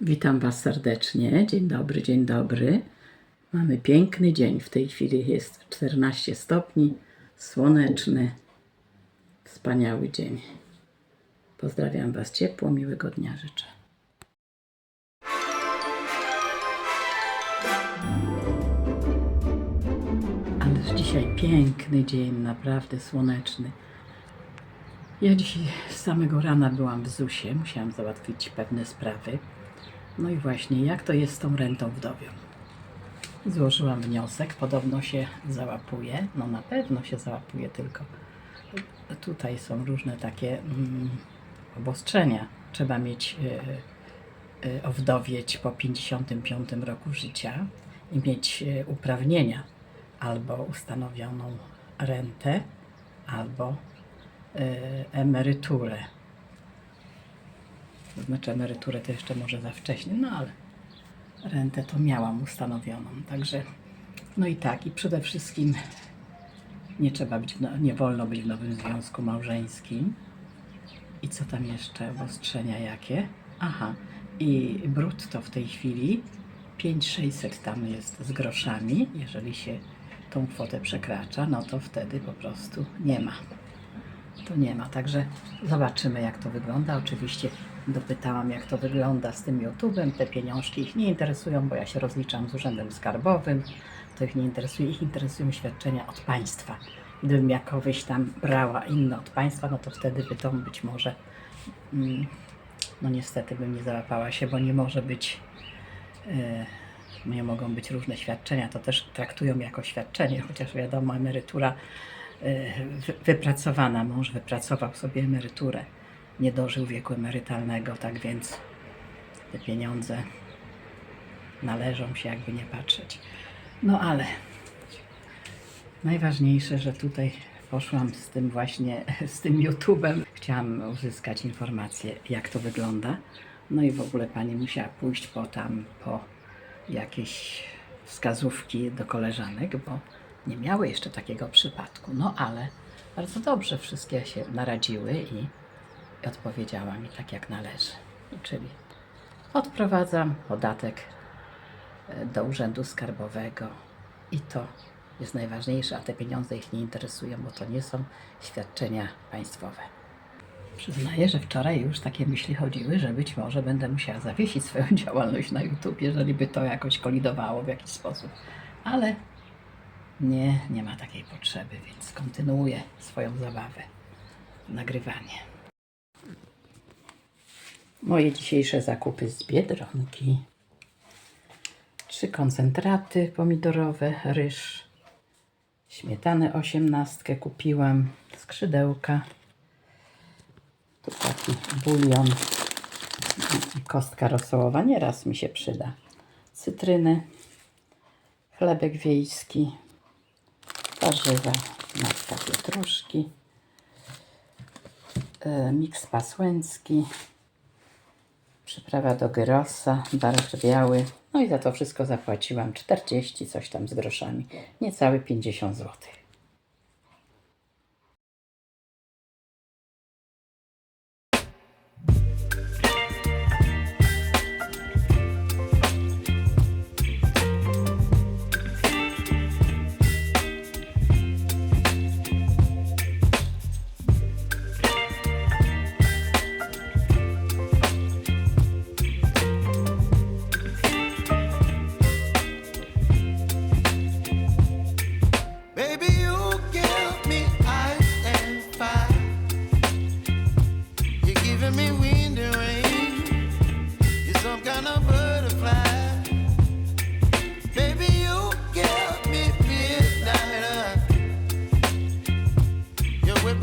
Witam Was serdecznie. Dzień dobry, dzień dobry. Mamy piękny dzień. W tej chwili jest 14 stopni, słoneczny, wspaniały dzień. Pozdrawiam Was ciepło, miłego dnia życzę. Ależ dzisiaj piękny dzień, naprawdę słoneczny. Ja dzisiaj z samego rana byłam w ZUS-ie, musiałam załatwić pewne sprawy. No i właśnie, jak to jest z tą rentą wdowią? Złożyłam wniosek, podobno się załapuje. No na pewno się załapuje, tylko tutaj są różne takie mm, obostrzenia. Trzeba mieć y, y, owdowieć po 55 roku życia i mieć y, uprawnienia albo ustanowioną rentę, albo y, emeryturę. To znaczy emeryturę to jeszcze może za wcześnie, no ale rentę to miałam ustanowioną. Także no i tak, i przede wszystkim nie trzeba być, no, nie wolno być w nowym związku małżeńskim. I co tam jeszcze? Obostrzenia jakie? Aha, i brutto w tej chwili 5600 tam jest z groszami. Jeżeli się tą kwotę przekracza, no to wtedy po prostu nie ma to nie ma. Także zobaczymy, jak to wygląda. Oczywiście dopytałam, jak to wygląda z tym YouTube'em. Te pieniążki ich nie interesują, bo ja się rozliczam z Urzędem Skarbowym. To ich nie interesuje. Ich interesują świadczenia od państwa. Gdybym jakoś tam brała inne od państwa, no to wtedy by to być może, mm, no niestety bym nie załapała się, bo nie może być, e, nie mogą być różne świadczenia. To też traktują jako świadczenie, chociaż wiadomo, emerytura e, wy- wypracowana. Mąż wypracował sobie emeryturę, nie dożył wieku emerytalnego, tak więc te pieniądze należą się, jakby nie patrzeć. No ale najważniejsze, że tutaj poszłam z tym właśnie, z tym YouTube'em. Chciałam uzyskać informację, jak to wygląda. No i w ogóle pani musiała pójść po tam, po jakieś wskazówki do koleżanek, bo nie miały jeszcze takiego przypadku. No ale bardzo dobrze wszystkie się naradziły i odpowiedziała mi tak, jak należy. Czyli odprowadzam podatek e, do Urzędu Skarbowego i to jest najważniejsze, a te pieniądze ich nie interesują, bo to nie są świadczenia państwowe. Przyznaję, że wczoraj już takie myśli chodziły, że być może będę musiała zawiesić swoją działalność na YouTube, jeżeli by to jakoś kolidowało w jakiś sposób. Ale nie, nie ma takiej potrzeby, więc kontynuuję swoją zabawę, nagrywanie. Moje dzisiejsze zakupy z Biedronki. Trzy koncentraty pomidorowe, ryż, śmietanę osiemnastkę kupiłam, skrzydełka, tu taki bulion i kostka rosołowa, nieraz mi się przyda, cytryny, chlebek wiejski, warzywa, maska pietruszki, e, miks pasłęcki, przyprawa do gyrosa, barszcz biały. No i za to wszystko zapłaciłam 40, coś tam z groszami, niecałe 50 zł.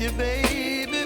you, baby.